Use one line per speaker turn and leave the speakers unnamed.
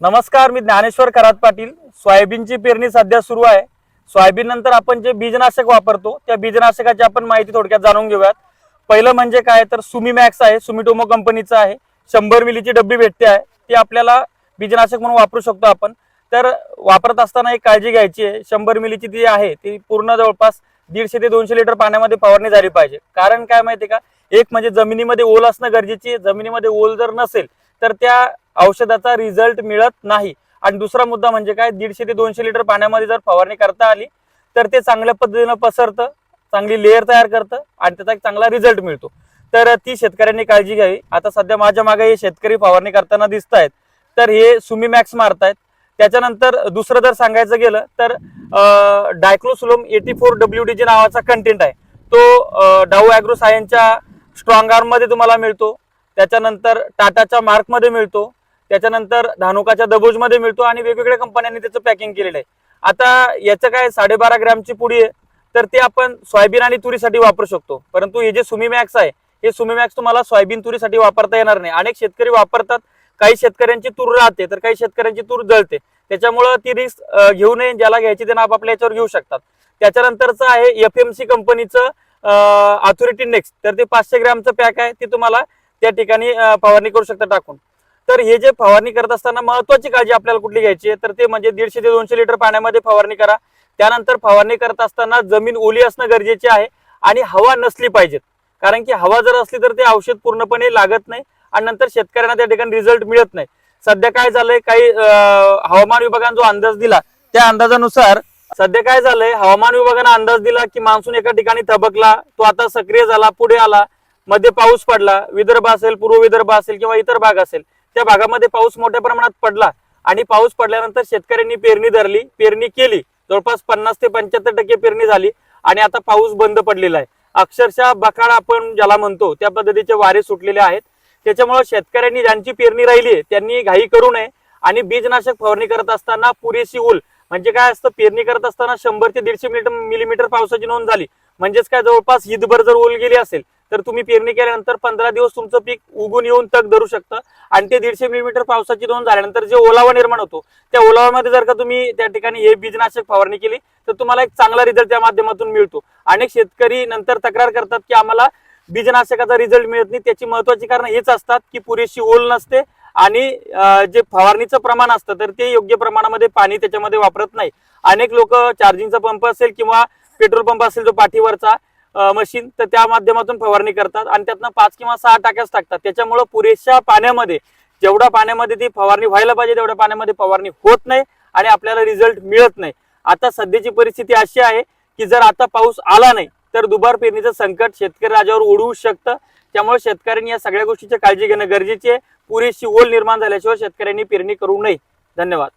नमस्कार मी ज्ञानेश्वर करात पाटील. सोयाबीनची पेरणी सध्या सुरू आहे. सोयाबीन नंतर आपण जे बीजनाशक वापरतो त्या बीजनाशकाची आपण माहिती थोडक्यात जाणून घेऊयात. पहिलं म्हणजे काय? तर सुमी मॅक्स आहे सुमिटोमो कंपनीचं आहे. शंभर मिलीची डब्बी भेटते आहे. ती आपल्याला बीजनाशक म्हणून वापरू शकतो आपण. तर वापरत असताना एक काळजी घ्यायची आहे. शंभर मिलीची ती आहे ती पूर्ण जवळपास दीडशे ते दोनशे लिटर पाण्यामध्ये फवारणी झाली पाहिजे. कारण काय माहिती का? एक म्हणजे जमिनीमध्ये ओल असणं गरजेची आहे. जमिनीमध्ये ओल जर नसेल तर त्या औषधाचा रिझल्ट मिळत नाही. आणि दुसरा मुद्दा म्हणजे काय? दीडशे ते दोनशे लिटर पाण्यामध्ये जर फवारणी करता आली तर ते चांगल्या पद्धतीनं पसरतं चांगली लेअर तयार करतं आणि त्याचा एक चांगला रिझल्ट मिळतो. तर ती शेतकऱ्यांनी काळजी घ्यावी. आता सध्या माझ्या मागे हे शेतकरी फवारणी करताना दिसत आहेत तर हे सुमी मॅक्स मारतायत. त्याच्यानंतर दुसरं जर सांगायचं गेलं तर diclosulam eighty four W D नावाचा कंटेंट आहे. तो डाऊ अॅग्रो सायन्सच्या स्ट्रॉंग आर्ममध्ये तुम्हाला मिळतो. त्याच्यानंतर टाटाच्या मार्कमध्ये मिळतो. त्याच्यानंतर धानुकाच्या दबोजमध्ये मिळतो आणि वेगवेगळ्या कंपन्यांनी त्याचं पॅकिंग केलेलं आहे. आता याचं काय साडेबारा ग्रॅमची पुडी आहे तर ते आपण सोयाबीन आणि तुरीसाठी वापरू शकतो. परंतु हे जे सुमी मॅक्स आहे हे सुमी मॅक्स तुम्हाला सोयाबीन तुरीसाठी वापरता येणार नाही. अनेक शेतकरी वापरतात काही शेतकऱ्यांची तूर राहते तर काही शेतकऱ्यांची तूर जळते. त्याच्यामुळं ती रिस्क घेऊ नये ज्याला घ्यायची त्यांना आपापल्या याच्यावर घेऊ शकतात. त्याच्यानंतरचं आहे एफ एम सी कंपनीचं ऑथॉरिटी नेक्स्ट तर ते पाचशे ग्रॅमचं पॅक आहे ते तुम्हाला त्या ठिकाणी फवारणी करू शकता टाकून. तर हे जे फवारणी करत असताना महत्वाची काळजी आपल्याला कुठली घ्यायची आहे? तर ते म्हणजे दीडशे ते दोनशे लिटर पाण्यामध्ये फवारणी करा. त्यानंतर फवारणी करत असताना जमीन ओली असणं गरजेचे आहे आणि हवा नसली पाहिजेत. कारण की हवा जर असली तर ते औषध पूर्णपणे लागत नाही आणि नंतर शेतकऱ्यांना त्या ठिकाणी रिझल्ट मिळत नाही. सध्या काय झालंय? काही हवामान विभागाने जो अंदाज दिला त्या अंदाजानुसार सध्या काय झालंय? हवामान विभागानं अंदाज दिला की मान्सून एका ठिकाणी थबकला तो आता सक्रिय झाला पुढे आला. मध्ये पाऊस पडला विदर्भ असेल पूर्व विदर्भ असेल किंवा इतर भाग असेल. त्या भागामध्ये पाऊस मोठ्या प्रमाणात पडला आणि पाऊस पडल्यानंतर शेतकऱ्यांनी पेरणी धरली पेरणी केली. जवळपास पन्नास ते पंच्याहत्तर टक्के पेरणी झाली आणि आता पाऊस बंद पडलेला आहे. अक्षरशः बकाळ आपण ज्याला म्हणतो त्या पद्धतीचे वारे सुटलेले आहेत. त्याच्यामुळे शेतकऱ्यांनी ज्यांची पेरणी राहिली आहे त्यांनी घाई करू नये आणि बीजनाशक फवारणी करत असताना पुरेशी ऊल म्हणजे काय असतं पेरणी करत असताना शंभर ते दीडशे मिलीमीटर पावसाची नोंद झाली. म्हणजेच काय जवळपास हितभर जर ओल गेली असेल तर तुम्ही पेरणी केल्यानंतर पंधरा दिवस तुमचं पीक उगून येऊन तग धरू शकतं. आणि ते दीडशे मिलीमीटर पावसाची दोन झाल्यानंतर जे ओलावा निर्माण होतो त्या ओलावामध्ये जर का तुम्ही त्या ठिकाणी हे बीजनाशक फवारणी केली तर तुम्हाला एक चांगला रिझल्ट त्या माध्यमातून मिळतो. अनेक शेतकरी नंतर तक्रार करतात की आम्हाला बीजनाशकाचा रिझल्ट मिळत नाही. त्याची महत्वाची कारण हेच असतात की पुरेशी ओल नसते आणि जे फवारणीचं प्रमाण असतं तर ते योग्य प्रमाणामध्ये पाणी त्याच्यामध्ये वापरत नाही. अनेक लोक चार्जिंगचा पंप असेल किंवा पेट्रोल पंप असेल जो पाठीवरचा मशीन तर त्या माध्यमातून फवारणी करतात आणि त्यातनं पाच किंवा सहा टाक्याच टाकतात. त्याच्यामुळं पुरेशा पाण्यामध्ये जेवढ्या पाण्यामध्ये ती फवारणी व्हायला पाहिजे तेवढ्या पाण्यामध्ये फवारणी होत नाही आणि आपल्याला रिझल्ट मिळत नाही. आता सध्याची परिस्थिती अशी आहे की जर आता पाऊस आला नाही तर दुबार पेरणीचं संकट शेतकरी राजावर ओढवू शकतं. त्यामुळे शेतकऱ्यांनी या सगळ्या गोष्टीची काळजी घेणं गरजेची आहे. पुरेशी ओल निर्माण झाल्याशिवाय शेतकऱ्यांनी पेरणी करू नये. धन्यवाद.